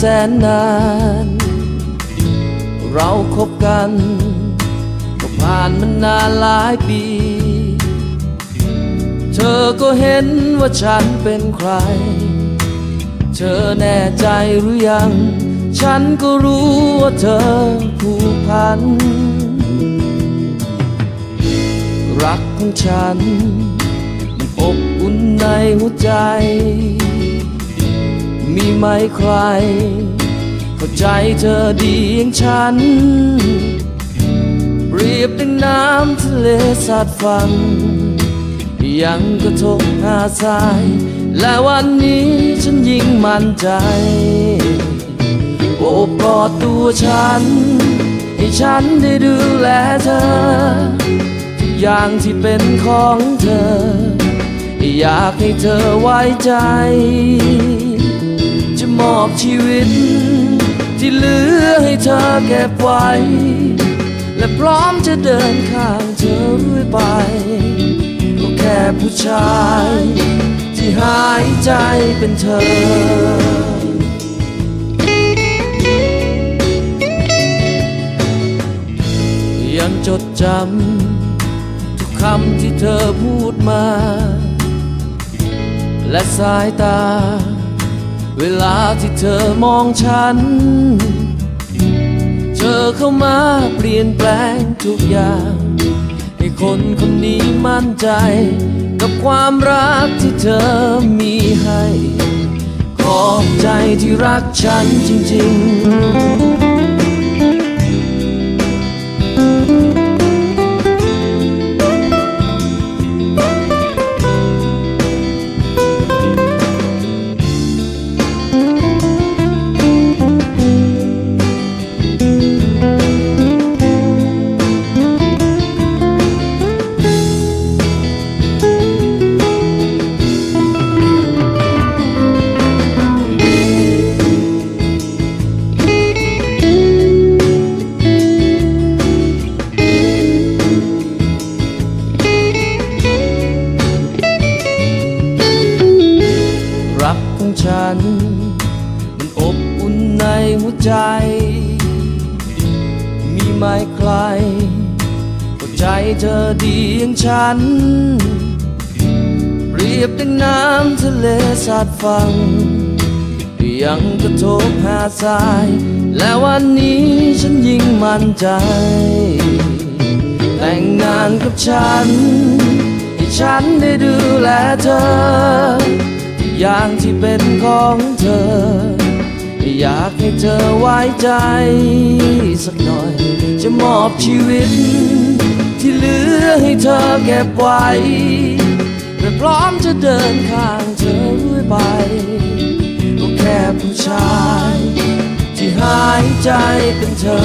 แสนนาน เราคบกันก็ผ่านมันนานหลายปี เธอก็เห็นว่าฉันเป็นใคร เธอแน่ใจหรือยัง ฉันก็รู้ว่าเธอผูกพัน รักของฉันมันอบอุ่นในหัวใจ มีไหมใคร เข้าใจเธอดีอย่างฉัน เปรียบดังน้ำทะเลสาดฟัง ยังกระทบหาทราย และวันนี้ฉันยิ่งมั่นใจ โอบกอดตัวฉัน ให้ฉันได้ดูแลเธอ ทุกอย่างที่เป็นของเธอ อยากให้เธอไว้ใจ อบชีวิต ที่เหลือให้เธอเก็บไว้ และพร้อมจะเดินข้างเธอเรื่อยไป ก็แค่ผู้ชาย ที่หายใจเป็นเธอยังจดจำ ทุกคำที่เธอพูดมา และสายตา เวลาที่เธอมองฉัน เธอเข้ามาเปลี่ยนแปลงทุกอย่างให้คนคนนี้มั่นใจ กับความรักที่เธอมีให้ ขอบใจที่รักฉันจริง ๆ ฉัน มันอบอุ่นในหัวใจ มีไหมใครเข้าใจเธอดีอย่างฉันเปรียบดังน้ำทะเลสาดฟัง ยังกระทบหาทราย และวันนี้ฉันยิ่งมั่นใจ แต่งงานกับฉัน ให้ฉันได้ดูแลเธอ อย่างที่เป็นของเธอ อยากให้เธอไว้ใจ สักหน่อย จะมอบชีวิต ที่เหลือให้เธอเก็บไว้และพร้อมจะเดินข้างเธอเรื่อยไปก็แค่ผู้ชาย ที่หายใจเป็นเธอ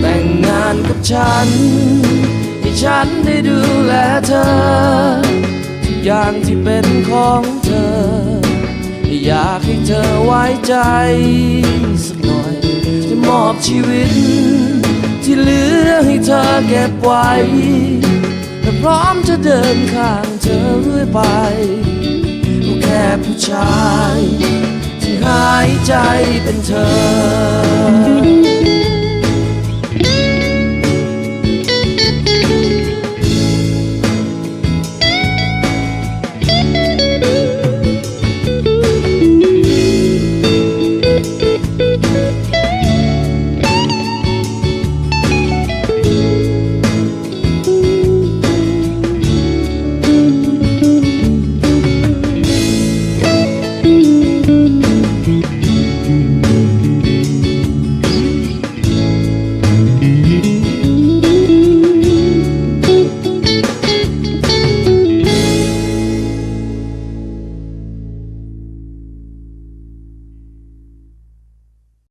แต่งงานกับฉัน ให้ฉันได้ดูแลเธอ อย่างที่เป็นของเธอ อยากให้เธอไว้ใจสักหน่อย จะมอบชีวิต ที่เหลือให้เธอเก็บไว้และพร้อมจะเดินข้างเธอเรื่อยไปก็แค่ผู้ชาย ที่หายใจเป็นเธอ